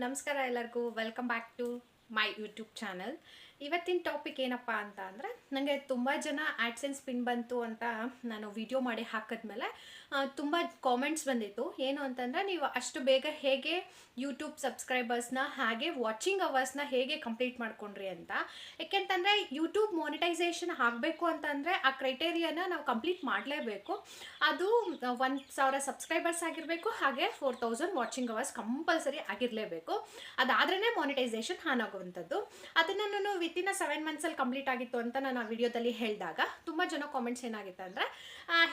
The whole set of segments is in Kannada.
ನಮಸ್ಕಾರ ಎಲ್ಲರಿಗೂ welcome back to my YouTube channel. ಇವತ್ತಿನ ಟಾಪಿಕ್ ಏನಪ್ಪ ಅಂತ ಅಂದರೆ ನನಗೆ ತುಂಬ ಜನ ಆ್ಯಡ್ಸೆನ್ಸ್ ಪಿನ್ ಬಂತು ಅಂತ ನಾನು ವಿಡಿಯೋ ಮಾಡಿ ಹಾಕಿದ್ಮೇಲೆ ತುಂಬ ಕಾಮೆಂಟ್ಸ್ ಬಂದಿತ್ತು. ಏನು ಅಂತಂದರೆ, ನೀವು ಅಷ್ಟು ಬೇಗ ಹೇಗೆ ಯೂಟ್ಯೂಬ್ ಸಬ್ಸ್ಕ್ರೈಬರ್ಸ್ನ ಹಾಗೆ ವಾಚಿಂಗ್ ಅವರ್ಸ್ನ ಹೇಗೆ ಕಂಪ್ಲೀಟ್ ಮಾಡ್ಕೊಂಡ್ರಿ ಅಂತ. ಯಾಕೆಂತಂದರೆ ಯೂಟ್ಯೂಬ್ ಮಾನಿಟೈಸೇಷನ್ ಆಗಬೇಕು ಅಂತಂದರೆ, ಆ ಕ್ರೈಟೇರಿಯಾನ ನಾವು ಕಂಪ್ಲೀಟ್ ಮಾಡಲೇಬೇಕು. ಅದು ಒಂದು ಸಾವಿರ ಸಬ್ಸ್ಕ್ರೈಬರ್ಸ್ ಆಗಿರಬೇಕು, ಹಾಗೆ four thousand watching hours compulsory ಆಗಿರಲೇಬೇಕು. ಅದಾದ್ರೇ ಮಾನಿಟೈಸೇಷನ್ ಆನ್ ಆಗುವಂಥದ್ದು ಅದನ್ನು ನಾನು ವಿತಿನ್ ಸೆವೆನ್ ಮಂತ್ಸಲ್ಲಿ ಕಂಪ್ಲೀಟ್ ಆಗಿತ್ತು ಅಂತ ನಾನು ಆ ವಿಡಿಯೋದಲ್ಲಿ ಹೇಳಿದಾಗ ತುಂಬ ಜನ ಕಾಮೆಂಟ್ಸ್ ಏನಾಗಿತ್ತು ಅಂದರೆ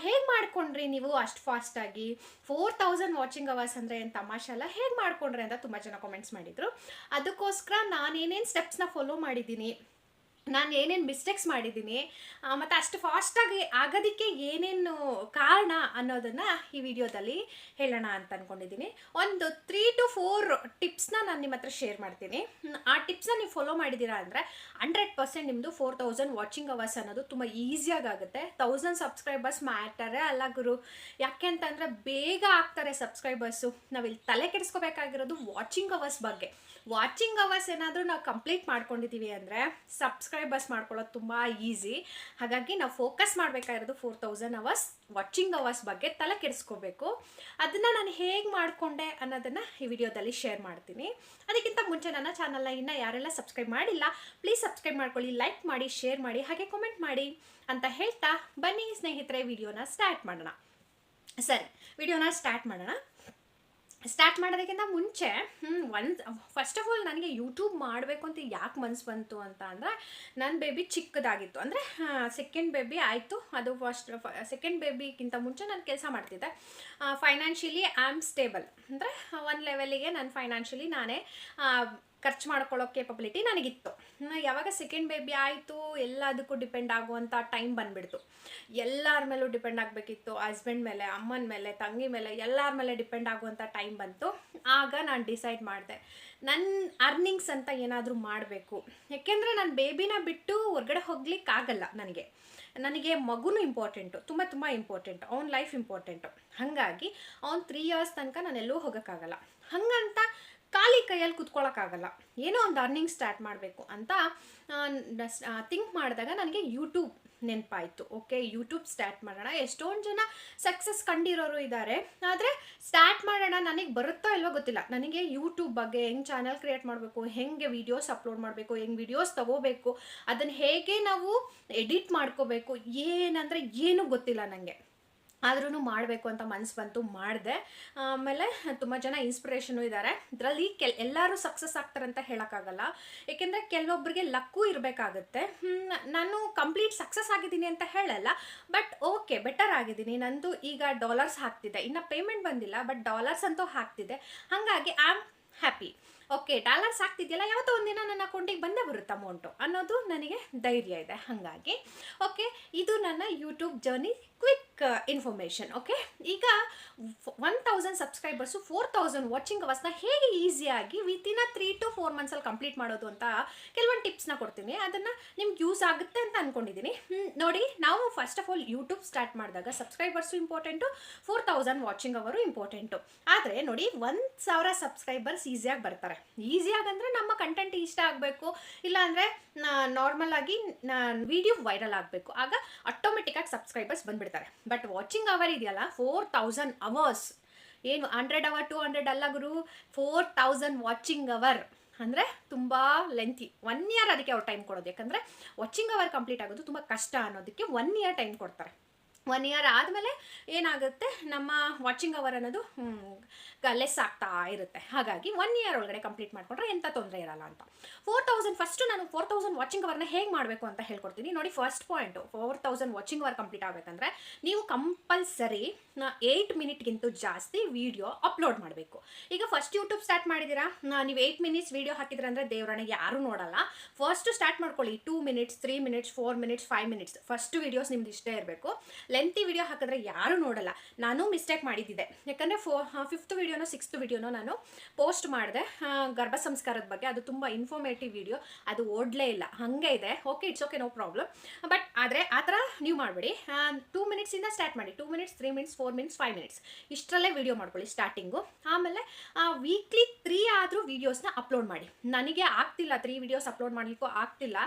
ಹೇಗೆ ಮಾಡ್ಕೊಂಡ್ರಿ ನೀವು ಅಷ್ಟು ಫಾಸ್ಟಾಗಿ ಫೋರ್ ತೌಸಂಡ್ ವಾಚಿಂಗ್ ಅವರ್ಸ್ ಅಂದರೆ ಏನು ತಮಾಷೆ ಅಲ್ಲ, ಹೇಗೆ ಮಾಡ್ಕೊಂಡ್ರಿ? ಅಂತ ತುಂಬ ಜನ ಕಾಮೆಂಟ್ಸ್ ಮಾಡಿದರು. ಅದಕ್ಕೋಸ್ಕರ ನಾನೇನೇನು ಸ್ಟೆಪ್ಸ್ನ ಫಾಲೋ ಮಾಡಿದ್ದೀನಿ? ನಾನು ಏನೇನು ಮಿಸ್ಟೇಕ್ಸ್ ಮಾಡಿದ್ದೀನಿ ಮತ್ತು ಅಷ್ಟು ಫಾಸ್ಟಾಗಿ ಆಗೋದಕ್ಕೆ ಏನೇನು ಕಾರಣ ಅನ್ನೋದನ್ನು ಈ ವಿಡಿಯೋದಲ್ಲಿ ಹೇಳೋಣ ಅಂತ ಅಂದ್ಕೊಂಡಿದ್ದೀನಿ ಒಂದು ತ್ರೀ ಟು ಫೋರ್ ಟಿಪ್ಸ್ನ ನಾನು ನಿಮ್ಮ ಹತ್ರ ಶೇರ್ ಮಾಡ್ತೀನಿ ಆ ಟಿಪ್ಸ್ನ ನೀವು ಫಾಲೋ ಮಾಡಿದ್ದೀರಾ ಅಂದರೆ ಹಂಡ್ರೆಡ್ ಪರ್ಸೆಂಟ್ ನಿಮ್ಮದು ಫೋರ್ ತೌಸಂಡ್ ವಾಚಿಂಗ್ ಅವರ್ಸ್ ಅನ್ನೋದು ತುಂಬ ಈಸಿಯಾಗಿ ಆಗುತ್ತೆ. ತೌಸಂಡ್ ಸಬ್ಸ್ಕ್ರೈಬರ್ಸ್ ಮ್ಯಾಟರೇ ಅಲ್ಲ ಗುರು. ಯಾಕೆ ಅಂತಂದರೆ ಬೇಗ ಆಗ್ತಾರೆ ಸಬ್ಸ್ಕ್ರೈಬರ್ಸು ನಾವಿಲ್ಲಿ ತಲೆ ಕೆಡಿಸ್ಕೋಬೇಕಾಗಿರೋದು ವಾಚಿಂಗ್ ಅವರ್ಸ್ ಬಗ್ಗೆ. ವಾಚಿಂಗ್ ಅವರ್ಸ್ ಏನಾದರೂ ನಾವು ಕಂಪ್ಲೀಟ್ ಮಾಡ್ಕೊಂಡಿದ್ದೀವಿ ಅಂದರೆ ಸಬ್ಸ್ಕ್ರೈಬರ್ಸ್ ಮಾಡ್ಕೊಳ್ಳೋದು ತುಂಬ ಈಸಿ. ಹಾಗಾಗಿ ನಾವು ಫೋಕಸ್ ಮಾಡಬೇಕಾಗಿರೋದು four thousand hours watching hours ಬಗ್ಗೆ ತಲೆ ಕೆಡಿಸ್ಕೋಬೇಕು. ಅದನ್ನು ನಾನು ಹೇಗೆ ಮಾಡಿಕೊಂಡೆ ಅನ್ನೋದನ್ನು ಈ ವಿಡಿಯೋದಲ್ಲಿ ಶೇರ್ ಮಾಡ್ತೀನಿ. ಅದಕ್ಕಿಂತ ಮುಂಚೆ ನನ್ನ ಚಾನಲ್ನ ಇನ್ನೂ ಯಾರೆಲ್ಲ ಸಬ್ಸ್ಕ್ರೈಬ್ ಮಾಡಿಲ್ಲ ಪ್ಲೀಸ್ ಸಬ್ಸ್ಕ್ರೈಬ್ ಮಾಡ್ಕೊಳ್ಳಿ ಲೈಕ್ ಮಾಡಿ ಶೇರ್ ಮಾಡಿ, ಹಾಗೆ ಕಾಮೆಂಟ್ ಮಾಡಿ ಅಂತ ಹೇಳ್ತಾ ಬನ್ನಿ ಸ್ನೇಹಿತರೆ, ವಿಡಿಯೋನ ಸ್ಟಾರ್ಟ್ ಮಾಡೋಣ. ಸರಿ, ವಿಡಿಯೋನ ಸ್ಟಾರ್ಟ್ ಮಾಡೋಣ. ಸ್ಟಾರ್ಟ್ ಮಾಡೋದಕ್ಕಿಂತ ಮುಂಚೆ ಒಂದು ಫಸ್ಟ್ ಆಫ್ ಆಲ್ ನನಗೆ ಯೂಟ್ಯೂಬ್ ಮಾಡಬೇಕು ಅಂತ ಯಾಕೆ ಮನ್ಸು ಬಂತು ಅಂತ ಅಂದರೆ ನನ್ನ ಬೇಬಿ ಚಿಕ್ಕದಾಗಿತ್ತು. ಅಂದರೆ ಸೆಕೆಂಡ್ ಬೇಬಿ ಆಯಿತು. ಅದು ಫಸ್ಟ್ ಸೆಕೆಂಡ್ ಬೇಬಿಗಿಂತ ಮುಂಚೆ ನಾನು ಕೆಲಸ ಮಾಡ್ತಿದ್ದೆ. ಫೈನಾನ್ಷಿಯಲಿ ಐ ಆಮ್ ಸ್ಟೇಬಲ್ ಅಂದರೆ ಒಂದು ಲೆವೆಲಿಗೆ ನಾನು ಫೈನಾನ್ಷಿಯಲಿ ನಾನೇ ಖರ್ಚು ಮಾಡ್ಕೊಳ್ಳೋ ಕೇಪಬಿಲಿಟಿ ನನಗಿತ್ತು. ಯಾವಾಗ ಸೆಕೆಂಡ್ ಬೇಬಿ ಆಯಿತು, ಎಲ್ಲದಕ್ಕೂ ಡಿಪೆಂಡ್ ಆಗುವಂಥ ಟೈಮ್ ಬಂದುಬಿಡ್ತು. ಎಲ್ಲರ ಮೇಲೂ ಡಿಪೆಂಡ್ ಆಗಬೇಕಿತ್ತು. ಹಸ್ಬೆಂಡ್ ಮೇಲೆ, ಅಮ್ಮನ ಮೇಲೆ, ತಂಗಿ ಮೇಲೆ, ಎಲ್ಲರ ಮೇಲೆ ಡಿಪೆಂಡ್ ಆಗುವಂಥ ಟೈಮ್ ಬಂತು. ಆಗ ನಾನು ಡಿಸೈಡ್ ಮಾಡಿದೆ ನನ್ನ ಅರ್ನಿಂಗ್ಸ್ ಅಂತ ಏನಾದರೂ ಮಾಡಬೇಕು. ಯಾಕೆಂದರೆ ನಾನು ಬೇಬಿನ ಬಿಟ್ಟು ಹೊರಗಡೆ ಹೋಗ್ಲಿಕ್ಕಾಗಲ್ಲ ನನಗೆ. ನನಗೆ ಮಗುನೂ ಇಂಪಾರ್ಟೆಂಟು ತುಂಬ ತುಂಬ ಇಂಪಾರ್ಟೆಂಟು ಅವ್ನ ಲೈಫ್ ಇಂಪಾರ್ಟೆಂಟು ಹಾಗಾಗಿ ಅವ್ನು ತ್ರೀ ಇಯರ್ಸ್ ತನಕ ನಾನು ಎಲ್ಲೂ ಹೋಗೋಕ್ಕಾಗಲ್ಲ. ಹಾಗಂತ ಖಾಲಿ ಕೈಯಲ್ಲಿ ಕುತ್ಕೊಳ್ಳೋಕ್ಕಾಗಲ್ಲ ಏನೋ ಒಂದು ಅರ್ನಿಂಗ್ ಸ್ಟಾರ್ಟ್ ಮಾಡಬೇಕು ಅಂತ ಥಿಂಕ್ ಮಾಡಿದಾಗ ನನಗೆ ಯೂಟ್ಯೂಬ್ ನೆನಪಾಯಿತು. ಓಕೆ ಯೂಟ್ಯೂಬ್ ಸ್ಟಾರ್ಟ್ ಮಾಡೋಣ. ಎಷ್ಟೊಂದು ಜನ ಸಕ್ಸಸ್ ಕಂಡಿರೋರು ಇದ್ದಾರೆ ಆದರೆ ಸ್ಟಾರ್ಟ್ ಮಾಡೋಣ ನನಗೆ ಬರುತ್ತೋ ಇಲ್ವೋ ಗೊತ್ತಿಲ್ಲ. ನನಗೆ ಯೂಟ್ಯೂಬ್ ಬಗ್ಗೆ ಹೆಂಗೆ ಚಾನಲ್ ಕ್ರಿಯೇಟ್ ಮಾಡಬೇಕು, ಹೆಂಗೆ ವೀಡಿಯೋಸ್ ಅಪ್ಲೋಡ್ ಮಾಡಬೇಕು, ಹೆಂಗೆ ವೀಡಿಯೋಸ್ ತೊಗೋಬೇಕು, ಅದನ್ನು ಹೇಗೆ ನಾವು ಎಡಿಟ್ ಮಾಡ್ಕೋಬೇಕು, ಏನಂದರೆ ಏನೂ ಗೊತ್ತಿಲ್ಲ ನನಗೆ ಆದ್ರೂ ಮಾಡಬೇಕು ಅಂತ ಮನಸ್ಸು ಬಂತು, ಮಾಡಿದೆ. ಆಮೇಲೆ ತುಂಬ ಜನ ಇನ್ಸ್ಪಿರೇಷನು ಇದ್ದಾರೆ ಇದರಲ್ಲಿ ಕೆಲ್, ಎಲ್ಲರೂ ಸಕ್ಸಸ್ ಆಗ್ತಾರಂತ ಹೇಳೋಕ್ಕಾಗಲ್ಲ. ಏಕೆಂದರೆ ಕೆಲವೊಬ್ಬರಿಗೆ ಲಕ್ಕು ಇರಬೇಕಾಗುತ್ತೆ. ನಾನು ಕಂಪ್ಲೀಟ್ ಸಕ್ಸಸ್ ಆಗಿದ್ದೀನಿ ಅಂತ ಹೇಳಲ್ಲ ಬಟ್ ಓಕೆ ಬೆಟರ್ ಆಗಿದ್ದೀನಿ. ನಂದು ಈಗ ಡಾಲರ್ಸ್ ಹಾಕ್ತಿದೆ ಇನ್ನು ಪೇಮೆಂಟ್ ಬಂದಿಲ್ಲ ಬಟ್ ಡಾಲರ್ಸ್ ಅಂತೂ ಹಾಕ್ತಿದೆ ಹಾಗಾಗಿ I am happy okay dollars ಆಗ್ತಿದೆಯಲ್ಲ ಯಾವತ್ತೋ ಒಂದಿನ ನನ್ನ ಅಕೌಂಟಿಗೆ ಬಂದೇ ಬರುತ್ತೆ ಅಮೌಂಟು ಅನ್ನೋದು ನನಗೆ ಧೈರ್ಯ ಇದೆ. ಹಾಗಾಗಿ ಓಕೆ ಇದು ನನ್ನ YouTube journey quick information okay ಈಗ one thousand subscribers four thousand watching ಅವರ್ಸ್ನ ಹೇಗೆ ಈಸಿಯಾಗಿ ವಿತಿನ್ ತ್ರೀ ಟು ಫೋರ್ ಮಂತ್ಸಲ್ಲಿ ಕಂಪ್ಲೀಟ್ ಮಾಡೋದು ಅಂತ ಕೆಲವೊಂದು ಟಿಪ್ಸ್ನ ಕೊಡ್ತೀನಿ. ಅದನ್ನು ನಿಮ್ಗೆ ಯೂಸ್ ಆಗುತ್ತೆ ಅಂತ ಅಂದ್ಕೊಂಡಿದ್ದೀನಿ ನೋಡಿ, ನಾವು first of all YouTube start ಮಾಡಿದಾಗ subscribers important four thousand watching hours important ಆದರೆ ನೋಡಿ, ಒಂದು ಸಾವಿರ ಸಬ್ಸ್ಕ್ರೈಬರ್ಸ್ ಈಸಿಯಾಗಿ ಬರ್ತಾರೆ. ಈಸಿಯಾಗಿ ಅಂದರೆ ನಮ್ಮ ಕಂಟೆಂಟ್ ಇಷ್ಟ ಆಗಬೇಕು. ಇಲ್ಲಾಂದರೆ ನಾರ್ಮಲ್ ಆಗಿ ವಿಡಿಯೋ ವೈರಲ್ ಆಗಬೇಕು. ಆಗ ಆಟೋಮೆಟಿಕ್ಕಾಗಿ ಸಬ್ಸ್ಕ್ರೈಬರ್ಸ್ ಬಂದ್ಬಿಡ್ತಾರೆ ಬಟ್ ವಾಚಿಂಗ್ ಅವರ್ ಇದೆಯಲ್ಲ ಫೋರ್ ತೌಸಂಡ್ ಅವರ್ಸ್ ಏನು ಹಂಡ್ರೆಡ್ ಅವರ್ ಟು ಹಂಡ್ರೆಡ್ ಅಲ್ಲ ಗುರು? ಫೋರ್ ತೌಸಂಡ್ ವಾಚಿಂಗ್ ಅವರ್ ಅಂದರೆ ತುಂಬ ಲೆಂತಿ ಒನ್ ಇಯರ್ ಅದಕ್ಕೆ ಅವ್ರು ಟೈಮ್ ಕೊಡೋದು. ಯಾಕಂದರೆ ವಾಚಿಂಗ್ ಅವರ್ ಕಂಪ್ಲೀಟ್ ಆಗೋದು ತುಂಬ ಕಷ್ಟ ಅನ್ನೋದಕ್ಕೆ ಒನ್ ಇಯರ್ ಟೈಮ್ ಕೊಡ್ತಾರೆ. ಒನ್ ಇಯರ್ ಆದಮೇಲೆ ಏನಾಗುತ್ತೆ? ನಮ್ಮ ವಾಚಿಂಗ್ ಅವರ್ ಅನ್ನೋದು ಲೆಸ್ ಆಗ್ತಾ ಇರುತ್ತೆ. ಹಾಗಾಗಿ ಒನ್ ಇಯರ್ ಒಳಗಡೆ ಕಂಪ್ಲೀಟ್ ಮಾಡಿಕೊಂಡ್ರೆ ಎಂಥ ತೊಂದರೆ ಇರಲ್ಲ ಅಂತ. ಫೋರ್ ತೌಸಂಡ್ ಫಸ್ಟು ನಾನು ಫೋರ್ ತೌಸಂಡ್ ವಾಚಿಂಗ್ ಅವರ್ನ ಹೇಗೆ ಮಾಡಬೇಕು ಅಂತ ಹೇಳ್ಕೊಡ್ತೀನಿ. ನೋಡಿ first point four thousand watching hour complete ಆಗಬೇಕಂದ್ರೆ ನೀವು ಕಂಪಲ್ಸರಿ ಏಯ್ಟ್ ಮಿನಿಟ್ಗಿಂತ ಜಾಸ್ತಿ ವೀಡಿಯೋ ಅಪ್ಲೋಡ್ ಮಾಡಬೇಕು. ಈಗ ಫಸ್ಟ್ ಯೂಟ್ಯೂಬ್ ಸ್ಟಾರ್ಟ್ ಮಾಡಿದ್ದೀರಾ? ನೀವು ಏಯ್ಟ್ ಮಿನಿಟ್ಸ್ ವೀಡಿಯೋ ಹಾಕಿದ್ರೆ ಅಂದರೆ ದೇವರನ್ನ ಯಾರೂ ನೋಡಲ್ಲ. ಫಸ್ಟ್ ಸ್ಟಾರ್ಟ್ ಮಾಡ್ಕೊಳ್ಳಿ. Two minutes three minutes four minutes five minutes first videos ನಿಮ್ದು ಇಷ್ಟೇ ಇರಬೇಕು. ಲೆಂತಿ ವಿಡಿಯೋ ಹಾಕಿದ್ರೆ ಯಾರು ನೋಡಲ್ಲ. ನಾನು ಮಿಸ್ಟೇಕ್ ಮಾಡಿದ್ದಿದೆ. ಯಾಕಂದರೆ ಫೋ ಫಿಫ್ತ್ ವಿಡಿಯೋನೋ ಸಿಕ್ಸ್ತ್ ವಿಡಿಯೋನೋ ನಾನು ಪೋಸ್ಟ್ ಮಾಡಿದೆ. ಗರ್ಭ ಸಂಸ್ಕಾರದ ಬಗ್ಗೆ. ಅದು ತುಂಬ ಇನ್ಫಾರ್ಮೇಟಿವ್ ವಿಡಿಯೋ ಅದು ಓಡ್ಲೇ ಇಲ್ಲ. ಹಾಗೆ ಇದೆ. Okay it's okay no problem but ಆದರೆ ಆ ಥರ ನೀವು ಮಾಡಬೇಡಿ. ಟೂ ಮಿನಿಟ್ಸಿಂದ ಸ್ಟಾರ್ಟ್ ಮಾಡಿ. Two minutes three minutes four minutes five minutes ಇಷ್ಟರಲ್ಲೇ video ಮಾಡ್ಕೊಳ್ಳಿ ಸ್ಟಾರ್ಟಿಂಗು ಆಮೇಲೆ ವೀಕ್ಲಿ ತ್ರೀ ಆದರೂ ವೀಡಿಯೋಸ್ನ ಅಪ್ಲೋಡ್ ಮಾಡಿ. ನನಗೆ ಆಗ್ತಿಲ್ಲ ತ್ರೀ ವಿಡಿಯೋಸ್ ಅಪ್ಲೋಡ್ ಮಾಡಲಿಕ್ಕೂ ಆಗ್ತಿಲ್ಲ.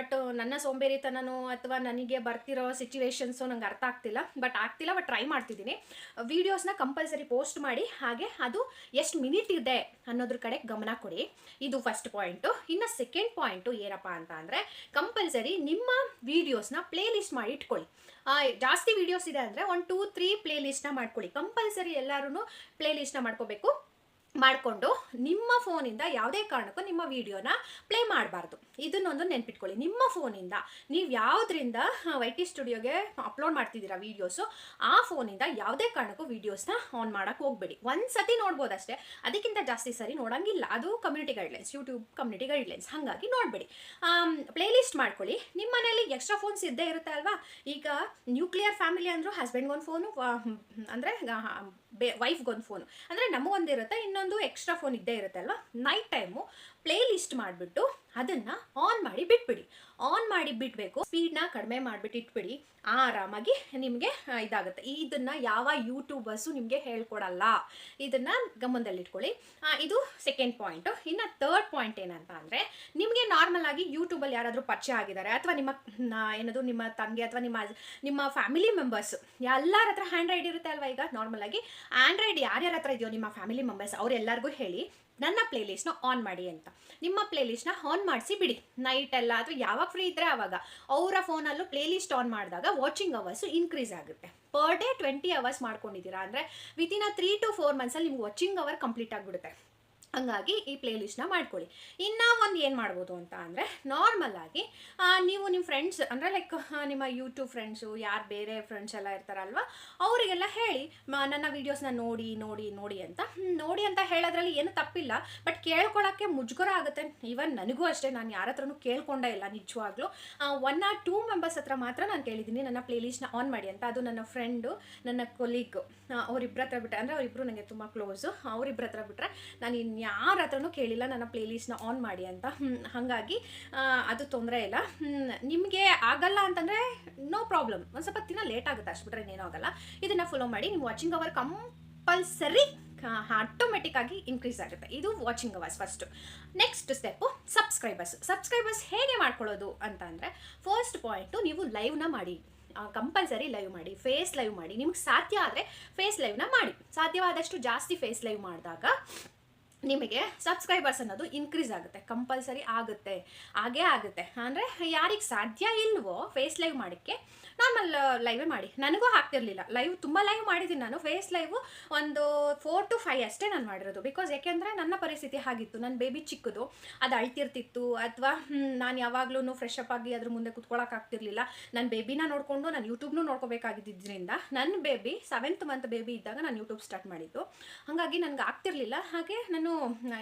ಬಟ್ ನನ್ನ ಸೋಂಬೇರಿತನನೋ ಅಥವಾ ನನಗೆ ಬರ್ತಿರೋ ಸಿಚುವೇಶನ್ಸು ನಂಗೆ ಅರ್ಥ ಬಟ್ ಆಗ್ತಿಲ್ಲ ಬಟ್ ಟ್ರೈ ಮಾಡ್ತಿದ್ದೀನಿ. ವೀಡಿಯೋಸ್ನ ಕಂಪಲ್ಸರಿ ಪೋಸ್ಟ್ ಮಾಡಿ, ಹಾಗೆ ಅದು ಎಷ್ಟು ಮಿನಿಟ್ ಇದೆ ಅನ್ನೋದ್ರ ಕಡೆ ಗಮನ ಕೊಡಿ. ಇದು ಫಸ್ಟ್ ಪಾಯಿಂಟು ಇನ್ನು ಸೆಕೆಂಡ್ ಪಾಯಿಂಟು ಏನಪ್ಪ ಅಂತ ಅಂದರೆ ಕಂಪಲ್ಸರಿ ನಿಮ್ಮ ವೀಡಿಯೋಸ್ನ ಪ್ಲೇ ಲಿಸ್ಟ್ ಮಾಡಿ ಇಟ್ಕೊಳ್ಳಿ. ಜಾಸ್ತಿ ವೀಡಿಯೋಸ್ ಇದೆ ಅಂದರೆ ಒಂದು ಟೂ ತ್ರೀ ಪ್ಲೇ ಲಿಸ್ಟ್ನ ಮಾಡ್ಕೊಳ್ಳಿ. ಕಂಪಲ್ಸರಿ ಎಲ್ಲರೂ ಪ್ಲೇ ಲಿಸ್ಟ್ನ ಮಾಡ್ಕೋಬೇಕು. ಮಾಡಿಕೊಂಡು ನಿಮ್ಮ ಫೋನಿಂದ ಯಾವುದೇ ಕಾರಣಕ್ಕೂ ನಿಮ್ಮ ವಿಡಿಯೋನ ಪ್ಲೇ ಮಾಡಬಾರ್ದು. ಇದನ್ನೊಂದು ನೆನ್ಪಿಟ್ಕೊಳ್ಳಿ. ನಿಮ್ಮ ಫೋನಿಂದ ನೀವು ಯಾವುದರಿಂದ ವೈ ಟಿ ಸ್ಟುಡಿಯೋಗೆ ಅಪ್ಲೋಡ್ ಮಾಡ್ತಿದ್ದೀರಾ ವೀಡಿಯೋಸು ಆ ಫೋನಿಂದ ಯಾವುದೇ ಕಾರಣಕ್ಕೂ ವೀಡಿಯೋಸ್ನ ಆನ್ ಮಾಡೋಕ್ಕೆ ಹೋಗಬೇಡಿ. ಒಂದು ಸತಿ ನೋಡ್ಬೋದು ಅಷ್ಟೇ ಅದಕ್ಕಿಂತ ಜಾಸ್ತಿ ಸರಿ ನೋಡೋಂಗಿಲ್ಲ. ಅದು community guidelines YouTube community guidelines ಹಾಗಾಗಿ ನೋಡಬೇಡಿ. ಪ್ಲೇ ಲಿಸ್ಟ್ ಮಾಡ್ಕೊಳ್ಳಿ. ನಿಮ್ಮ ಮನೇಲಿ ಎಕ್ಸ್ಟ್ರಾ ಫೋನ್ಸ್ ಇದ್ದೇ ಇರುತ್ತೆ ಅಲ್ವಾ? ಈಗ ನ್ಯೂಕ್ಲಿಯರ್ ಫ್ಯಾಮಿಲಿ ಅಂದರೂ ಹಸ್ಬೆಂಡ್ಗೊಂದು ಫೋನು ಅಂದರೆ ಬೇ ವೈಫ್ಗೊಂದು ಫೋನು ಅಂದರೆ ನಮಗೊಂದಿರುತ್ತೆ ಇನ್ನೊಂದು ಎಕ್ಸ್ಟ್ರಾ ಫೋನ್ ಇದ್ದೇ ಇರುತ್ತೆ ಅಲ್ವಾ? ನೈಟ್ ಟೈಮು ಪ್ಲೇ ಲಿಸ್ಟ್ ಮಾಡಿಬಿಟ್ಟು ಅದನ್ನು ಆನ್ ಮಾಡಿ ಬಿಟ್ಬಿಡಿ. ಆನ್ ಮಾಡಿ ಬಿಡಬೇಕು. ಸ್ಪೀಡ್ನ ಕಡಿಮೆ ಮಾಡಿಬಿಟ್ಟು ಇಟ್ಬಿಡಿ. ಆರಾಮಾಗಿ ನಿಮಗೆ ಇದಾಗುತ್ತೆ. ಇದನ್ನು ಯಾವ ಯೂಟ್ಯೂಬರ್ಸು ನಿಮಗೆ ಹೇಳ್ಕೊಡಲ್ಲ. ಇದನ್ನು ಗಮನದಲ್ಲಿಟ್ಕೊಳ್ಳಿ. ಇದು ಸೆಕೆಂಡ್ ಪಾಯಿಂಟು ಇನ್ನು ತರ್ಡ್ ಪಾಯಿಂಟ್ ಏನಂತ ಅಂದರೆ, ನಿಮಗೆ ನಾರ್ಮಲ್ ಆಗಿ ಯೂಟ್ಯೂಬಲ್ಲಿ ಯಾರಾದರೂ ಪರಿಚಯ ಆಗಿದ್ದಾರೆ ಅಥವಾ ನಿಮ್ಮ ಏನದು ನಿಮ್ಮ ತಂಗಿ ಅಥವಾ ನಿಮ್ಮ ನಿಮ್ಮ ಫ್ಯಾಮಿಲಿ ಮೆಂಬರ್ಸ್ ಎಲ್ಲರ ಹತ್ರ ಹ್ಯಾಂಡ್ರೈಡ್ ಇರುತ್ತೆ ಅಲ್ವಾ ಈಗ? ನಾರ್ಮಲ್ ಆಗಿ ಆಂಡ್ರಾಯ್ಡ್ ಯಾರ್ಯಾರ ಹತ್ರ ಇದೆಯೋ ನಿಮ್ಮ ಫ್ಯಾಮಿಲಿ ಮೆಂಬರ್ಸ್ ಅವರೆಲ್ಲರಿಗೂ ಹೇಳಿ. ನನ್ನ ಪ್ಲೇಲಿಸ್ಟ್ನ ಆನ್ ಮಾಡಿ ಅಂತ. ನಿಮ್ಮ ಪ್ಲೇಲಿಸ್ಟ್ನ ಆನ್ ಮಾಡಿಸಿ ಬಿಡಿ. ನೈಟ್ ಎಲ್ಲ ಅಥವಾ ಯಾವಾಗ ಫ್ರೀ ಇದ್ದರೆ ಆವಾಗ ಅವರ ಫೋನಲ್ಲೂ ಪ್ಲೇಲಿಸ್ಟ್ ಆನ್ ಮಾಡಿದಾಗ ವಾಚಿಂಗ್ ಅವರ್ಸು ಇನ್ಕ್ರೀಸ್ ಆಗುತ್ತೆ. ಪರ್ ಡೇ ಟ್ವೆಂಟಿ ಅವರ್ಸ್ ಮಾಡ್ಕೊಂಡಿದ್ದೀರಾ ಅಂದರೆ within a three to four ಮಂತ್ಸಲ್ಲಿ ನಿಮ್ಗೆ ವಾಚಿಂಗ್ ಅವರ್ ಕಂಪ್ಲೀಟ್ ಆಗಿಬಿಡುತ್ತೆ. ಹಂಗಾಗಿ ಈ ಪ್ಲೇಲಿಸ್ಟ್ನ ಮಾಡ್ಕೊಳ್ಳಿ. ಇನ್ನೂ ಒಂದು ಏನು ಮಾಡ್ಬೋದು ಅಂತ ಅಂದರೆ ನಾರ್ಮಲ್ಲಾಗಿ ನೀವು ನಿಮ್ಮ ಫ್ರೆಂಡ್ಸ್ ಅಂದರೆ ಲೈಕ್ ನಿಮ್ಮ ಯೂಟ್ಯೂಬ್ ಫ್ರೆಂಡ್ಸು ಯಾರು ಬೇರೆ ಫ್ರೆಂಡ್ಸ್ ಎಲ್ಲ ಇರ್ತಾರಲ್ವ, ಅವರಿಗೆಲ್ಲ ಹೇಳಿ ನನ್ನ ವೀಡಿಯೋಸ್ನ ನೋಡಿ ನೋಡಿ ನೋಡಿ ಅಂತ. ನೋಡಿ ಅಂತ ಹೇಳೋದ್ರಲ್ಲಿ ಏನು ತಪ್ಪಿಲ್ಲ ಬಟ್ ಕೇಳ್ಕೊಳ್ಳೋಕ್ಕೆ ಮುಜುಗರ ಆಗುತ್ತೆ. ಈವನ್ ನನಗೂ ಅಷ್ಟೇ, ನಾನು ಯಾರ ಹತ್ರನೂ ಕೇಳ್ಕೊಂಡೇ ಇಲ್ಲ ನಿಜವಾಗ್ಲೂ. ಒನ್ ಆರ್ ಟೂ ಮೆಂಬರ್ಸ್ ಹತ್ರ ಮಾತ್ರ ನಾನು ಕೇಳಿದ್ದೀನಿ ನನ್ನ ಪ್ಲೇಲಿಸ್ಟ್ನ ಆನ್ ಮಾಡಿ ಅಂತ. ಅದು ನನ್ನ ಫ್ರೆಂಡು ನನ್ನ ಕೊಲೀಗ್ ಅವರಿಬ್ಬರ ಹತ್ರ ಬಿಟ್ಟರೆ ಅಂದರೆ ಅವರಿಬ್ಬರು ನನಗೆ ತುಂಬ ಕ್ಲೋಸು ಅವರಿಬ್ಬರ ಹತ್ರ ಬಿಟ್ಟರೆ ನಾನು ಇನ್ಯಾರ ಹತ್ರನೂ ಕೇಳಿಲ್ಲ ನನ್ನ ಪ್ಲೇಲಿಸ್ಟ್ನ ಆನ್ ಮಾಡಿ ಅಂತ. ಹಾಗಾಗಿ ಅದು ತೊಂದರೆ ಇಲ್ಲ. ನಿಮಗೆ ಆಗಲ್ಲ ಅಂತಂದರೆ ನೋ ಪ್ರಾಬ್ಲಮ್ ಒಂದು ಸ್ವಲ್ಪ ದಿನ ಲೇಟ್ ಆಗುತ್ತೆ, ಅಷ್ಟು ಬಿಟ್ಟರೆ ಏನೂ ಆಗಲ್ಲ. ಇದನ್ನು ಫಾಲೋ ಮಾಡಿ, ನಿಮ್ಮ ವಾಚಿಂಗ್ ಅವರ್ ಕಂಪಲ್ಸರಿ ಆಟೋಮೆಟಿಕ್ ಆಗಿ ಇನ್ಕ್ರೀಸ್ ಆಗುತ್ತೆ. ಇದು watching hours first next step subscribers subscribers ಹೇಗೆ ಮಾಡ್ಕೊಳ್ಳೋದು ಅಂತ ಅಂದರೆ ಫಸ್ಟ್ ಪಾಯಿಂಟು ನೀವು ಲೈವ್ನ ಮಾಡಿ. ಕಂಪಲ್ಸರಿ ಲೈವ್ ಮಾಡಿ ಫೇಸ್ ಲೈವ್ ಮಾಡಿ. ನಿಮ್ಗೆ ಸಾಧ್ಯ ಆದರೆ ಫೇಸ್ ಲೈವ್ನ ಮಾಡಿ. ಸಾಧ್ಯವಾದಷ್ಟು ಜಾಸ್ತಿ ಫೇಸ್ ಲೈವ್ ಮಾಡಿದಾಗ ನಿಮಗೆ ಸಬ್ಸ್ಕ್ರೈಬರ್ಸ್ ಅನ್ನೋದು ಇನ್ಕ್ರೀಸ್ ಆಗುತ್ತೆ ಕಂಪಲ್ಸರಿ ಆಗುತ್ತೆ, ಹಾಗೇ ಆಗುತ್ತೆ. ಅಂದರೆ ಯಾರಿಗೆ ಸಾಧ್ಯ ಇಲ್ವೋ ಫೇಸ್ ಲೈವ್ ಮಾಡೋಕ್ಕೆ ನಾರ್ಮಲ್ ಲೈವೇ ಮಾಡಿ. ನನಗೂ ಹಾಕ್ತಿರ್ಲಿಲ್ಲ ಲೈವ್ ತುಂಬ ಲೈವ್ ಮಾಡಿದ್ದೀನಿ ನಾನು. ಫೇಸ್ ಲೈವ್ ಒಂದು ಫೋರ್ ಟು ಫೈವ್ ಅಷ್ಟೇ ನಾನು ಮಾಡಿರೋದು. ಬಿಕಾಸ್ ಯಾಕೆಂದರೆ ನನ್ನ ಪರಿಸ್ಥಿತಿ ಹಾಗಿತ್ತು. ನನ್ನ ಬೇಬಿ ಚಿಕ್ಕದು. ಅದು ಅಳ್ತಿರ್ತಿತ್ತು. ಅಥವಾ ನಾನು ಯಾವಾಗಲೂ ಫ್ರೆಶ್ ಅಪ್ ಆಗಿ ಅದ್ರ ಮುಂದೆ ಕುತ್ಕೊಳ್ಳೋಕ್ಕಾಗ್ತಿರ್ಲಿಲ್ಲ ನನ್ನ ಬೇಬಿನ ನೋಡಿಕೊಂಡು ನಾನು ಯೂಟ್ಯೂಬ್ನು ನೋಡ್ಕೋಬೇಕಾಗಿದ್ದರಿಂದ ನನ್ನ ಬೇಬಿ ಸೆವೆಂತ್ ಮಂತ್ ಬೇಬಿ ಇದ್ದಾಗ ನಾನು ಯೂಟ್ಯೂಬ್ ಸ್ಟಾರ್ಟ್ ಮಾಡಿದ್ದು. ಹಾಗಾಗಿ ನನಗೆ ಆಗ್ತಿರ್ಲಿಲ್ಲ. ಹಾಗೆ ನಾನು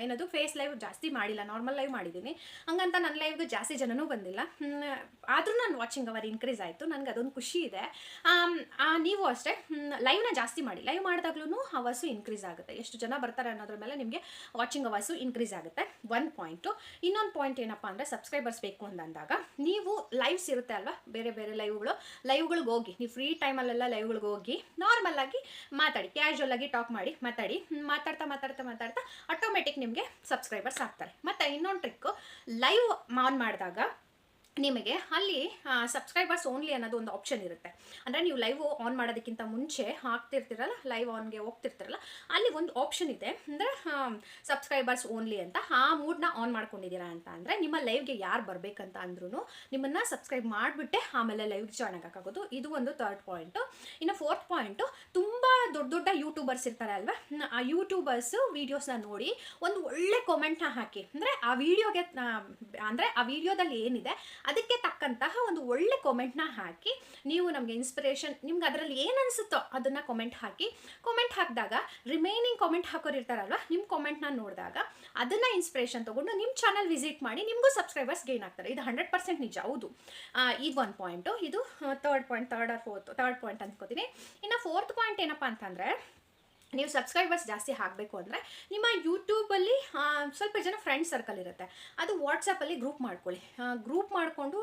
ಏನದು ಫೇಸ್ ಲೈವ್ ಜಾಸ್ತಿ ಮಾಡಿಲ್ಲ. ನಾರ್ಮಲ್ ಲೈವ್ ಮಾಡಿದ್ದೀನಿ ಹಂಗಂತ ನನ್ನ ಲೈವ್ಗೆ ಜಾಸ್ತಿ ಜನನೂ ಬಂದಿಲ್ಲ. ಆದರೂ ನಾನು ವಾಚಿಂಗ್ ಅವರ್ ಇನ್ಕ್ರೀಸ್ ಆಯಿತು. ನನಗೆ ಅದೊಂದು ಖುಷಿ ಇದೆ. ನೀವು ಅಷ್ಟೇ ಲೈವ್ನ ಜಾಸ್ತಿ ಮಾಡಿ. ಲೈವ್ ಮಾಡಿದಾಗ್ಲೂ ಅವರ್ಸು ಇನ್ಕ್ರೀಸ್ ಆಗುತ್ತೆ. ಎಷ್ಟು ಜನ ಬರ್ತಾರೆ ಅನ್ನೋದ್ರ ಮೇಲೆ ನಿಮಗೆ ವಾಚಿಂಗ್ ಅವರ್ಸು ಇನ್ಕ್ರೀಸ್ ಆಗುತ್ತೆ. ಒನ್ ಪಾಯಿಂಟು ಇನ್ನೊಂದು ಪಾಯಿಂಟ್ ಏನಪ್ಪ ಅಂದರೆ ಸಬ್ಸ್ಕ್ರೈಬರ್ಸ್ ಬೇಕು ಅಂತ ಅಂದಾಗ ನೀವು ಲೈವ್ಸ್ ಇರುತ್ತೆ ಅಲ್ವಾ? ಬೇರೆ ಬೇರೆ ಲೈವ್ಗಳು ಲೈವ್ಗಳಿಗೆ ಹೋಗಿ, ನೀವು ಫ್ರೀ ಟೈಮಲ್ಲೆಲ್ಲ ಲೈವ್ಗಳಿಗೆ ಹೋಗಿ ನಾರ್ಮಲ್ ಆಗಿ ಮಾತಾಡಿ ಕ್ಯಾಶುವಲ್ ಆಗಿ ಟಾಕ್ ಮಾಡಿ, ಮಾತಾಡಿ ಮಾತಾಡ್ತಾ ಮಾತಾಡ್ತಾ ಮಾತಾಡ್ತಾ ಆಟೋಮೆಟಿಕ್ ನಿಮಗೆ ಸಬ್ಸ್ಕ್ರೈಬರ್ಸ್ ಆಗ್ತಾರೆ. ಮತ್ತು ಇನ್ನೊಂದು ಟ್ರಿಕ್ಕು ಲೈವ್ ಆನ್ ಮಾಡಿದಾಗ ನಿಮಗೆ ಅಲ್ಲಿ ಸಬ್ಸ್ಕ್ರೈಬರ್ಸ್ ಓನ್ಲಿ ಅನ್ನೋದು ಒಂದು ಆಪ್ಷನ್ ಇರುತ್ತೆ. ಅಂದರೆ ನೀವು ಲೈವ್ ಆನ್ ಮಾಡೋದಕ್ಕಿಂತ ಮುಂಚೆ ಹಾಕ್ತಿರ್ತೀರಲ್ಲ ಲೈವ್ ಆನ್ಗೆ ಹೋಗ್ತಿರ್ತೀರಲ್ಲ, ಅಲ್ಲಿ ಒಂದು ಆಪ್ಷನ್ ಇದೆ. ಅಂದರೆ ಸಬ್ಸ್ಕ್ರೈಬರ್ಸ್ ಓನ್ಲಿ ಅಂತ. ಆ ಮೂಡ್ನ ಆನ್ ಮಾಡ್ಕೊಂಡಿದ್ದೀರಾ ಅಂತ ಅಂದರೆ, ನಿಮ್ಮ ಲೈವ್ಗೆ ಯಾರು ಬರಬೇಕಂತ ಅಂದ್ರೂ ನಿಮ್ಮನ್ನು ಸಬ್ಸ್ಕ್ರೈಬ್ ಮಾಡಿಬಿಟ್ಟೆ, ಆಮೇಲೆ ಲೈವ್ಗೆ ಜಾಯ್ನ್ ಆಗೋಕ್ಕಾಗೋದು. ಇದು ಒಂದು ತರ್ಡ್ ಪಾಯಿಂಟು ಇನ್ನು ಫೋರ್ತ್ ಪಾಯಿಂಟು ತುಂಬ ದೊಡ್ಡ ದೊಡ್ಡ ಯೂಟ್ಯೂಬರ್ಸ್ ಇರ್ತಾರೆ ಅಲ್ವಾ? ಆ ಯೂಟ್ಯೂಬರ್ಸು ವೀಡಿಯೋಸ್ನ ನೋಡಿ ಒಂದು ಒಳ್ಳೆ ಕಾಮೆಂಟ್ನ ಹಾಕಿ. ಅಂದರೆ ಆ ವೀಡಿಯೋಗೆ ಅಂದರೆ ಆ ವಿಡಿಯೋದಲ್ಲಿ ಏನಿದೆ? ಅದಕ್ಕೆ ತಕ್ಕಂತಹ ಒಂದು ಒಳ್ಳೆ ಕಾಮೆಂಟ್ನ ಹಾಕಿ, ನೀವು ನಮಗೆ ಇನ್ಸ್ಪಿರೇಷನ್ ನಿಮ್ಗೆ ಅದರಲ್ಲಿ ಏನು ಅನಿಸುತ್ತೋ ಅದನ್ನು ಕಾಮೆಂಟ್ ಹಾಕಿ. ಕಾಮೆಂಟ್ ಹಾಕಿದಾಗ ರಿಮೈನಿಂಗ್ ಕಾಮೆಂಟ್ ಹಾಕೋರು ಇರ್ತಾರಲ್ವ ನಿಮ್ಮ ಕಾಮೆಂಟ್ನ ನೋಡಿದಾಗ ಅದನ್ನು ಇನ್ಸ್ಪಿರೇಷನ್ ತೊಗೊಂಡು ನಿಮ್ಮ ಚಾನಲ್ ವಿಸಿಟ್ ಮಾಡಿ ನಿಮಗೂ ಸಬ್ಸ್ಕ್ರೈಬರ್ಸ್ ಗೇನ್ ಆಗ್ತಾರೆ. ಇದು ಹಂಡ್ರೆಡ್ ಪರ್ಸೆಂಟ್ ನಿಜ, ಹೌದು. ಇದು ಒಂದು ಪಾಯಿಂಟು ಇದು third point third or fourth third point ಅನ್ಕೋತೀನಿ ಇನ್ನು ಫೋರ್ತ್ ಪಾಯಿಂಟ್ ಏನಪ್ಪ ಅಂತಂದರೆ ನೀವು ಸಬ್ಸ್ಕ್ರೈಬರ್ಸ್ ಜಾಸ್ತಿ ಆಗಬೇಕು ಅಂದರೆ ನಿಮ್ಮ ಯೂಟ್ಯೂಬಲ್ಲಿ ಸ್ವಲ್ಪ ಜನ ಫ್ರೆಂಡ್ ಸರ್ಕಲ್ ಇರುತ್ತೆ. ಅದು ವಾಟ್ಸಪ್ಪಲ್ಲಿ ಗ್ರೂಪ್ ಮಾಡ್ಕೊಳ್ಳಿ. ಗ್ರೂಪ್ ಮಾಡಿಕೊಂಡು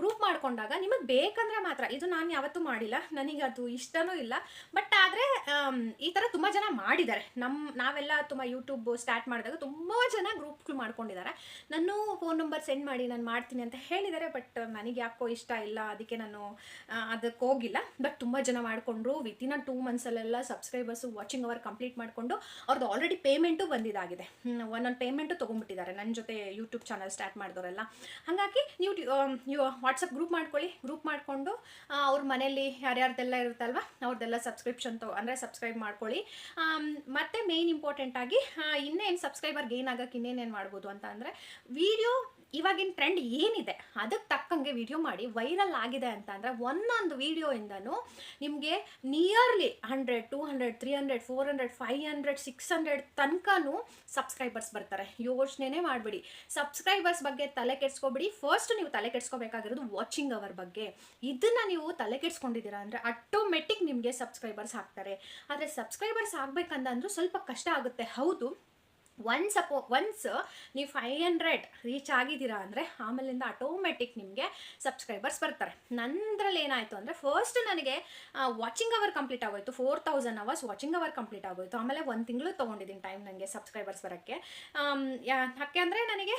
ಗ್ರೂಪ್ ಮಾಡಿಕೊಂಡಾಗ ನಿಮಗೆ ಬೇಕಂದರೆ ಮಾತ್ರ, ಇದು ನಾನು ಯಾವತ್ತೂ ಮಾಡಿಲ್ಲ, ನನಗೆ ಅದು ಇಷ್ಟನೂ ಇಲ್ಲ ಬಟ್ ಆದರೆ ಈ ಥರ ತುಂಬ ಜನ ಮಾಡಿದ್ದಾರೆ. ನಮ್ಮ ನಾವೆಲ್ಲ ತುಂಬ ಯೂಟ್ಯೂಬ್ ಸ್ಟಾರ್ಟ್ ಮಾಡಿದಾಗ ತುಂಬ ಜನ ಗ್ರೂಪ್ಗಳು ಮಾಡ್ಕೊಂಡಿದ್ದಾರೆ. ನಾನು ಫೋನ್ ನಂಬರ್ ಸೆಂಡ್ ಮಾಡಿ, ನಾನು ಮಾಡ್ತೀನಿ ಅಂತ ಹೇಳಿದ್ದಾರೆ ಬಟ್ ನನಗೆ ಯಾಕೋ ಇಷ್ಟ ಇಲ್ಲ, ಅದಕ್ಕೆ ನಾನು ಅದಕ್ಕೆ ಹೋಗಿಲ್ಲ. ಬಟ್ ತುಂಬ ಜನ ಮಾಡಿಕೊಂಡ್ರು. ವಿತಿನ್ ಟೂ ಮಂತ್ಸಲ್ಲೆಲ್ಲ ಸಬ್ಸ್ಕ್ರೈಬರ್ಸು ವಾಚಿಂಗ್ ಅವರ್ ಕಂಪ್ಲೀಟ್ ಮಾಡಿಕೊಂಡು ಅವ್ರದ್ದು ಆಲ್ರೆಡಿ ಪೇಮೆಂಟು ಬಂದಿದ್ದಾಗಿದೆ ಒಂದೊಂದು ಪೇಮೆಂಟು ತೊಗೊಂಡ್ಬಿಟ್ಟಿದ್ದಾರೆ ನನ್ನ ಜೊತೆ ಯೂಟ್ಯೂಬ್ ಚಾನಲ್ ಸ್ಟಾರ್ಟ್ ಮಾಡಿದವರೆಲ್ಲ ಹಾಗಾಗಿ ನೀವು ವಾಟ್ಸಪ್ ಗ್ರೂಪ್ ಮಾಡ್ಕೊಳ್ಳಿ. ಗ್ರೂಪ್ ಮಾಡಿಕೊಂಡು ಅವ್ರ ಮನೇಲಿ ಯಾರ್ಯಾರ್ದೆಲ್ಲ ಇರುತ್ತಲ್ವ ಅವ್ರದ್ದೆಲ್ಲ ಸಬ್ಸ್ಕ್ರಿಪ್ಷನ್ ತೊ, ಅಂದರೆ ಸಬ್ಸ್ಕ್ರೈಬ್ ಮಾಡ್ಕೊಳ್ಳಿ. ಮತ್ತು ಇಂಪಾರ್ಟೆಂಟ್ ಆಗಿ ಇನ್ನೇನು ಸಬ್ಸ್ಕ್ರೈಬರ್ ಗೇನ್ ಆಗಕ್ಕೆ ಇನ್ನೇನೇನು ಮಾಡ್ಬೋದು ಅಂತ ಅಂದರೆ ವೀಡಿಯೋ ಇವಾಗಿನ ಟ್ರೆಂಡ್ ಏನಿದೆ ಅದಕ್ಕೆ ತಕ್ಕಂಗೆ ವಿಡಿಯೋ ಮಾಡಿ ವೈರಲ್ ಆಗಿದೆ ಅಂತ ಅಂದರೆ ಒಂದೊಂದು ವೀಡಿಯೋಯಿಂದನೂ ನಿಮಗೆ nearly hundred two hundred three hundred four hundred five hundred six hundred ತನಕನೂ ಸಬ್ಸ್ಕ್ರೈಬರ್ಸ್ ಬರ್ತಾರೆ. ಯೋಚನೆನೇ ಮಾಡಬೇಡಿ. ಸಬ್ಸ್ಕ್ರೈಬರ್ಸ್ ಬಗ್ಗೆ ತಲೆ ಕೆಡ್ಸ್ಕೊಬಿಡಿ. ಫಸ್ಟ್ ನೀವು ತಲೆ ಕೆಡ್ಸ್ಕೋಬೇಕಾಗಿರೋದು ವಾಚಿಂಗ್ ಅವರ್ ಬಗ್ಗೆ. ಇದನ್ನು ನೀವು ತಲೆ ಕೆಡ್ಸ್ಕೊಂಡಿದ್ದೀರಾ ಅಂದರೆ ಆಟೋಮೆಟಿಕ್ ನಿಮಗೆ ಸಬ್ಸ್ಕ್ರೈಬರ್ಸ್ ಆಗ್ತಾರೆ. ಆದರೆ ಸಬ್ಸ್ಕ್ರೈಬರ್ಸ್ ಆಗಬೇಕಂದಂದ್ರೂ ಸ್ವಲ್ಪ ಕಷ್ಟ ಆಗುತ್ತೆ. ಹೌದು. ಒನ್ಸ್ ಸಪೋ ಒನ್ಸ್ ನೀವು ಫೈವ್ ಹಂಡ್ರೆಡ್ ರೀಚ್ ಆಗಿದ್ದೀರಾ ಅಂದರೆ ಆಮೇಲಿಂದ ಆಟೋಮೆಟಿಕ್ ನಿಮಗೆ ಸಬ್ಸ್ಕ್ರೈಬರ್ಸ್ ಬರ್ತಾರೆ. ನಂದ್ರಲ್ಲಿ ಏನಾಯಿತು ಅಂದರೆ ಫಸ್ಟ್ ನನಗೆ ವಾಚಿಂಗ್ ಅವರ್ ಕಂಪ್ಲೀಟ್ ಆಗೋಯ್ತು. Four thousand hours watching hour complete ಆಗೋಯ್ತು. ಆಮೇಲೆ ಒಂದು ತಿಂಗಳು ತೊಗೊಂಡಿದ್ದೀನಿ ಟೈಮ್ ನನಗೆ ಸಬ್ಸ್ಕ್ರೈಬರ್ಸ್ ಬರೋಕ್ಕೆ. ಯಾಕೆ ಅಂದರೆ ನನಗೆ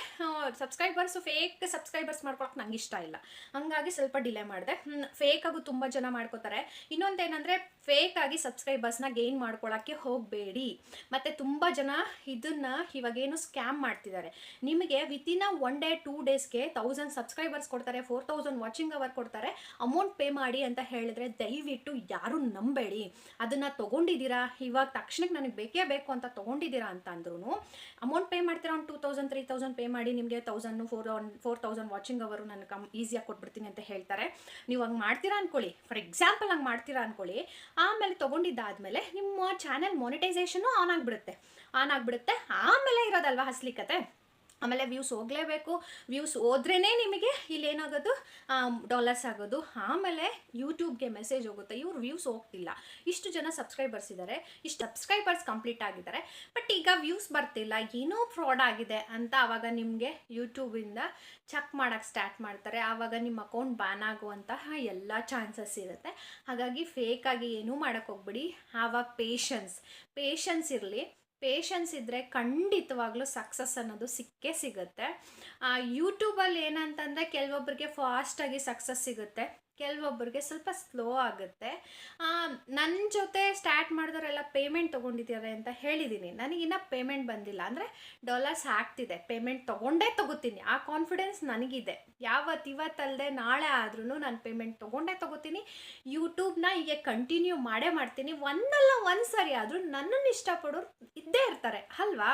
ಸಬ್ಸ್ಕ್ರೈಬರ್ಸ್ ಫೇಕ್ ಸಬ್ಸ್ಕ್ರೈಬರ್ಸ್ ಮಾಡ್ಕೊಳಕ್ಕೆ ನಂಗೆ ಇಷ್ಟ ಇಲ್ಲ. ಹಾಗಾಗಿ ಸ್ವಲ್ಪ ಡಿಲೇ ಮಾಡಿದೆ. ಫೇಕಾಗೂ ತುಂಬ ಜನ ಮಾಡ್ಕೋತಾರೆ. ಇನ್ನೊಂದೇನೆಂದರೆ ಫೇಕ್ ಆಗಿ ಸಬ್ಸ್ಕ್ರೈಬರ್ಸ್ನ ಗೇನ್ ಮಾಡ್ಕೊಳ್ಳೋಕ್ಕೆ ಹೋಗಬೇಡಿ. ಮತ್ತು ತುಂಬ ಜನ ಇದನ್ನು ಇವಾಗೇನು ಸ್ಕ್ಯಾಮ್ ಮಾಡ್ತಿದ್ದಾರೆ. ನಿಮಗೆ within a one day two ಡೇಸ್ಗೆ ತೌಸಂಡ್ ಸಬ್ಸ್ಕ್ರೈಬರ್ಸ್ ಕೊಡ್ತಾರೆ ಫೋರ್ ತೌಸಂಡ್ ವಾಚಿಂಗ್ ಅವರ್ ಕೊಡ್ತಾರೆ ಅಮೌಂಟ್ ಪೇ ಮಾಡಿ ಅಂತ ಹೇಳಿದ್ರೆ ದಯವಿಟ್ಟು ಯಾರು ನಂಬೇಡಿ. ಅದನ್ನು ತಗೊಂಡಿದ್ದೀರಾ? ಇವಾಗ ತಕ್ಷಣಕ್ಕೆ ನನಗೆ ಬೇಕೇ ಬೇಕು ಅಂತ ತೊಗೊಂಡಿದ್ದೀರಾ ಅಂತ ಅಂದ್ರೂ ಅಮೌಂಟ್ ಪೇ ಮಾಡ್ತೀರಾ ಒಂದು two thousand three thousand pay ಮಾಡಿ ನಿಮಗೆ thousand four four thousand watching hour ನಾನು ಕಮ್ ಈಸಿಯಾಗಿ ಕೊಟ್ಬಿಡ್ತೀನಿ ಅಂತ ಹೇಳ್ತಾರೆ. ನೀವು ಹಂಗೆ ಮಾಡ್ತೀರಾ ಅನ್ಕೊಳ್ಳಿ. ಫಾರ್ ಎಕ್ಸಾಂಪಲ್ ಹಂಗೆ ಮಾಡ್ತೀರಾ ಅನ್ಕೊಳ್ಳಿ. ಆಮೇಲೆ ತೊಗೊಂಡಿದ್ದಾದ್ಮೇಲೆ ನಿಮ್ಮ ಚಾನೆಲ್ ಮೊನಿಟೈಸೇಷನು ಆನ್ ಆಗಿಬಿಡುತ್ತೆ. ಆನ್ ಆಗಿಬಿಡುತ್ತೆ. ಆಮೇಲೆ ಇರೋದಲ್ವಾ ಹಸ್ಲಿಕತೆ ಆಮೇಲೆ ವ್ಯೂಸ್ ಹೋಗಲೇಬೇಕು. ವ್ಯೂಸ್ ಹೋದ್ರೇ ನಿಮಗೆ ಇಲ್ಲೇನಾಗೋದು ಡಾಲರ್ಸ್ ಆಗೋದು. ಆಮೇಲೆ ಯೂಟ್ಯೂಬ್ಗೆ ಮೆಸೇಜ್ ಹೋಗುತ್ತೆ. ಇವ್ರು ವ್ಯೂಸ್ ಹೋಗ್ತಿಲ್ಲ. ಇಷ್ಟು ಜನ ಸಬ್ಸ್ಕ್ರೈಬರ್ಸ್ ಇದ್ದಾರೆ ಇಷ್ಟು ಸಬ್ಸ್ಕ್ರೈಬರ್ಸ್ ಕಂಪ್ಲೀಟ್ ಆಗಿದ್ದಾರೆ. ಬಟ್ ಈಗ ವ್ಯೂಸ್ ಬರ್ತಿಲ್ಲ. ಏನೋ ಫ್ರಾಡ್ ಆಗಿದೆ ಅಂತ ಆವಾಗ ನಿಮಗೆ ಯೂಟ್ಯೂಬಿಂದ ಚೆಕ್ ಮಾಡೋಕ್ಕೆ ಸ್ಟಾರ್ಟ್ ಮಾಡ್ತಾರೆ. ಆವಾಗ ನಿಮ್ಮ ಅಕೌಂಟ್ ಬ್ಯಾನ್ ಆಗುವಂತಹ ಎಲ್ಲ ಚಾನ್ಸಸ್ ಇರುತ್ತೆ. ಹಾಗಾಗಿ ಫೇಕಾಗಿ ಏನೂ ಮಾಡೋಕ್ಕೆ ಹೋಗ್ಬಿಡಿ. ಆವಾಗ ಪೇಷನ್ಸ್ ಪೇಷನ್ಸ್ ಇರಲಿ. ಪೇಷನ್ಸ್ ಇದ್ದರೆ ಖಂಡಿತವಾಗ್ಲೂ ಸಕ್ಸಸ್ ಅನ್ನೋದು ಸಿಕ್ಕೇ ಸಿಗುತ್ತೆ. ಯೂಟ್ಯೂಬಲ್ಲಿ ಏನಂತಂದರೆ ಕೆಲವೊಬ್ಬರಿಗೆ ಫಾಸ್ಟಾಗಿ ಸಕ್ಸಸ್ ಸಿಗುತ್ತೆ. ಕೆಲವೊಬ್ಬರಿಗೆ ಸ್ವಲ್ಪ ಸ್ಲೋ ಆಗುತ್ತೆ. ನನ್ನ ಜೊತೆ ಸ್ಟಾರ್ಟ್ ಮಾಡಿದವರೆಲ್ಲ ಪೇಮೆಂಟ್ ತೊಗೊಂಡಿದ್ದಾರೆ ಅಂತ ಹೇಳಿದ್ದೀನಿ ನನಗಿನ್ನ ಪೇಮೆಂಟ್ ಬಂದಿಲ್ಲ. ಅಂದರೆ ಡಾಲರ್ಸ್ ಆಗ್ತಿದೆ. ಪೇಮೆಂಟ್ ತೊಗೊಂಡೇ ತೊಗೋತೀನಿ. ಆ ಕಾನ್ಫಿಡೆನ್ಸ್ ನನಗಿದೆ. ಯಾವತ್ತು ಇವತ್ತಲ್ಲದೆ ನಾಳೆ ಆದ್ರೂ ನಾನು ಪೇಮೆಂಟ್ ತೊಗೊಂಡೇ ತೊಗೋತೀನಿ. ಯೂಟ್ಯೂಬ್ನ ಹೀಗೆ ಕಂಟಿನ್ಯೂ ಮಾಡೇ ಮಾಡ್ತೀನಿ. ಒಂದಲ್ಲ ಒಂದು ಸರಿ ಆದರೂ ನನ್ನನ್ನು ಇಷ್ಟಪಡೋರು ಇದ್ದೇ ಇರ್ತಾರೆ. ಅಲ್ವಾ?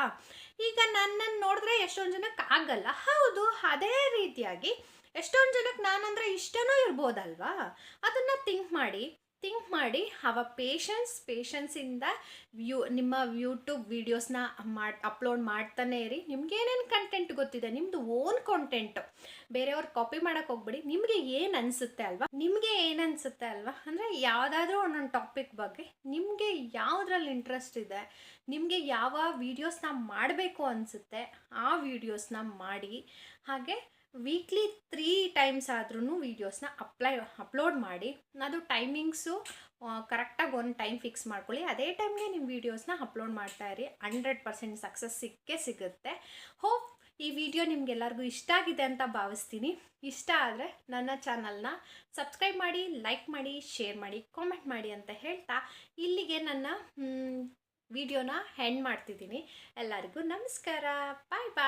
ಈಗ ನನ್ನನ್ನು ನೋಡಿದ್ರೆ ಎಷ್ಟೊಂದು ಜನಕ್ಕೆ ಆಗಲ್ಲ. ಹೌದು, ಅದೇ ರೀತಿಯಾಗಿ ಎಷ್ಟೊಂದು ಜನಕ್ಕೆ ನಾನಂದರೆ ಇಷ್ಟನೂ ಇರ್ಬೋದಲ್ವಾ? ಅದನ್ನು ಥಿಂಕ್ ಮಾಡಿ ಥಿಂಕ್ ಮಾಡಿ ಅವ ಪೇಷನ್ಸ್ ಪೇಷನ್ಸಿಂದ ವ್ಯೂ ನಿಮ್ಮ ಯೂಟ್ಯೂಬ್ ವೀಡಿಯೋಸ್ನ ಮಾಡಿ ಅಪ್ಲೋಡ್ ಮಾಡ್ತಾನೆ ಇರಿ. ನಿಮ್ಗೇನೇನು ಕಂಟೆಂಟ್ ಗೊತ್ತಿದೆ? ನಿಮ್ಮದು ಓನ್ ಕಂಟೆಂಟು ಬೇರೆಯವ್ರು ಕಾಪಿ ಮಾಡೋಕ್ಕೆ ಹೋಗ್ಬಿಡಿ. ನಿಮಗೆ ಏನು ಅನಿಸುತ್ತೆ ಅಲ್ವಾ? ನಿಮಗೆ ಏನು ಅನಿಸುತ್ತೆ ಅಲ್ವಾ? ಅಂದರೆ ಯಾವುದಾದ್ರೂ ಒಂದೊಂದು ಟಾಪಿಕ್ ಬಗ್ಗೆ ನಿಮಗೆ ಯಾವುದ್ರಲ್ಲಿ ಇಂಟ್ರೆಸ್ಟ್ ಇದೆ? ನಿಮಗೆ ಯಾವ ವೀಡಿಯೋಸ್ನ ಮಾಡಬೇಕು ಅನಿಸುತ್ತೆ? ಆ ವೀಡಿಯೋಸ್ನ ಮಾಡಿ. ಹಾಗೆ ವೀಕ್ಲಿ ತ್ರೀ ಟೈಮ್ಸ್ ಆದ್ರೂ ವೀಡಿಯೋಸ್ನ ಅಪ್ಲೈ ಅಪ್ಲೋಡ್ ಮಾಡಿ, ಅದು ಟೈಮಿಂಗ್ಸು ಕರೆಕ್ಟಾಗಿ ಒಂದು ಟೈಮ್ ಫಿಕ್ಸ್ ಮಾಡ್ಕೊಳ್ಳಿ. ಅದೇ ಟೈಮ್ಗೆ ನಿಮ್ಮ ವೀಡಿಯೋಸ್ನ ಅಪ್ಲೋಡ್ ಮಾಡ್ತಾ ಇರಿ. ಹಂಡ್ರೆಡ್ ಪರ್ಸೆಂಟ್ ಸಕ್ಸಸ್ ಸಿಕ್ಕೇ ಸಿಗುತ್ತೆ. ಹೋಪ್ ಈ ವಿಡಿಯೋ ನಿಮ್ಗೆಲ್ಲರಿಗೂ ಇಷ್ಟ ಆಗಿದೆ ಅಂತ ಭಾವಿಸ್ತೀನಿ. ಇಷ್ಟ ಆದರೆ ನನ್ನ ಚಾನಲ್ನ ಸಬ್ಸ್ಕ್ರೈಬ್ ಮಾಡಿ ಲೈಕ್ ಮಾಡಿ ಶೇರ್ ಮಾಡಿ ಕಾಮೆಂಟ್ ಮಾಡಿ ಅಂತ ಹೇಳ್ತಾ ಇಲ್ಲಿಗೆ ನನ್ನ ವಿಡಿಯೋನ ಹೆಂಡ್ ಮಾಡ್ತಿದ್ದೀನಿ. ಎಲ್ಲರಿಗೂ ನಮಸ್ಕಾರ. ಬಾಯ್ ಬಾಯ್